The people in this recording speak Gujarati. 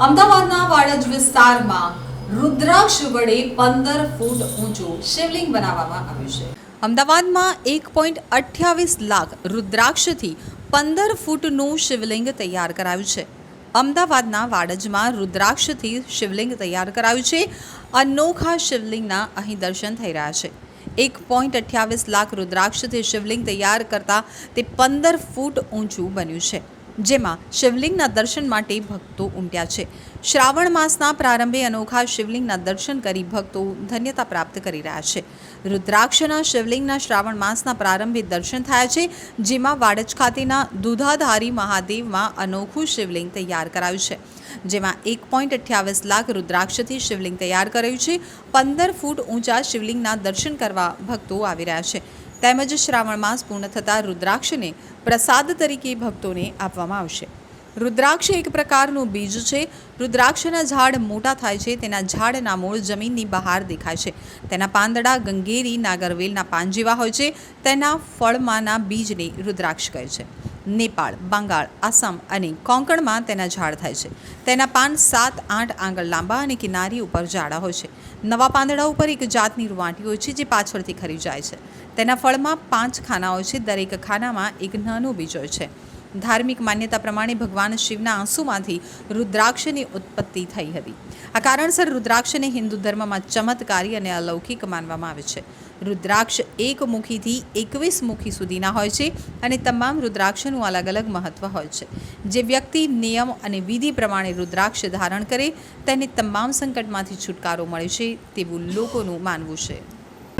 અમદાવાદના વાડજ વિસ્તારમાં રુદ્રાક્ષ વડે પંદર ફૂટ ઊંચું શિવલિંગ બનાવવામાં આવ્યું છે. અમદાવાદમાં એક પોઈન્ટ અઠ્યાવીસ લાખ રુદ્રાક્ષથી પંદર ફૂટનું શિવલિંગ તૈયાર કરાયું છે. અમદાવાદના વાડજમાં રુદ્રાક્ષથી શિવલિંગ તૈયાર કરાયું છે. અનોખા શિવલિંગના અહીં દર્શન થઈ રહ્યા છે. એક પોઈન્ટ અઠ્યાવીસ લાખ રુદ્રાક્ષથી શિવલિંગ તૈયાર કરતા તે પંદર ફૂટ ઊંચું બન્યું છે. જેમાં શિવલિંગના દર્શન માટે ભક્તો ઉમટ્યા છે. શ્રાવણ માસના પ્રારંભે અનોખા શિવલિંગના દર્શન કરી ભક્તો ધન્યતા પ્રાપ્ત કરી રહ્યા છે. રુદ્રાક્ષના શિવલિંગના શ્રાવણ માસના પ્રારંભે દર્શન થયા છે, જેમાં વાડજ ખાતેના દુધાધારી મહાદેવમાં અનોખું શિવલિંગ તૈયાર કરાયું છે. જેમાં એક પોઈન્ટ અઠ્યાવીસ લાખ રુદ્રાક્ષથી શિવલિંગ તૈયાર કરાયું છે. પંદર ફૂટ ઊંચા શિવલિંગના દર્શન કરવા ભક્તો આવી રહ્યા છે. તેમજ શ્રાવણ માસ પૂર્ણ થતાં રુદ્રાક્ષને પ્રસાદ તરીકે ભક્તોને આપવામાં આવશે. રુદ્રાક્ષ એક પ્રકારનું બીજ છે. રુદ્રાક્ષના ઝાડ મોટા થાય છે. તેના ઝાડના મૂળ જમીનની બહાર દેખાય છે. તેના પાંદડા ગંગેરી, નાગરવેલના પાન જેવા હોય છે. તેના ફળમાંના બીજને રુદ્રાક્ષ કહે છે. નેપાળ, બંગાળ, આસામ અને કોંકણમાં તેના ઝાડ થાય છે. તેના પાન સાત, આઠ આંગળ લાંબા અને કિનારી ઉપર જાડા હોય છે. નવા પાંદડા ઉપર એક જાતની રૂવાંટી હોય છે જે પાછળથી ખરી જાય છે. તેના ફળમાં પાંચ ખાના હોય છે. દરેક ખાનામાં એક નાનું બીજ હોય છે. ધાર્મિક માન્યતા પ્રમાણે ભગવાન શિવના આંસુમાંથી રુદ્રાક્ષની ઉત્પત્તિ થઈ હતી. આ કારણસર રુદ્રાક્ષને હિન્દુ ધર્મમાં ચમત્કારી અને અલૌકિક માનવામાં આવે છે. રુદ્રાક્ષ એક મુખીથી એકવીસ મુખી સુધીના હોય છે અને તમામ રુદ્રાક્ષનું અલગ અલગ મહત્વ હોય છે. જે વ્યક્તિ નિયમ અને વિધિ પ્રમાણે રુદ્રાક્ષ ધારણ કરે, તેને તમામ સંકટમાંથી છુટકારો મળે છે તેવું લોકોનું માનવું છે.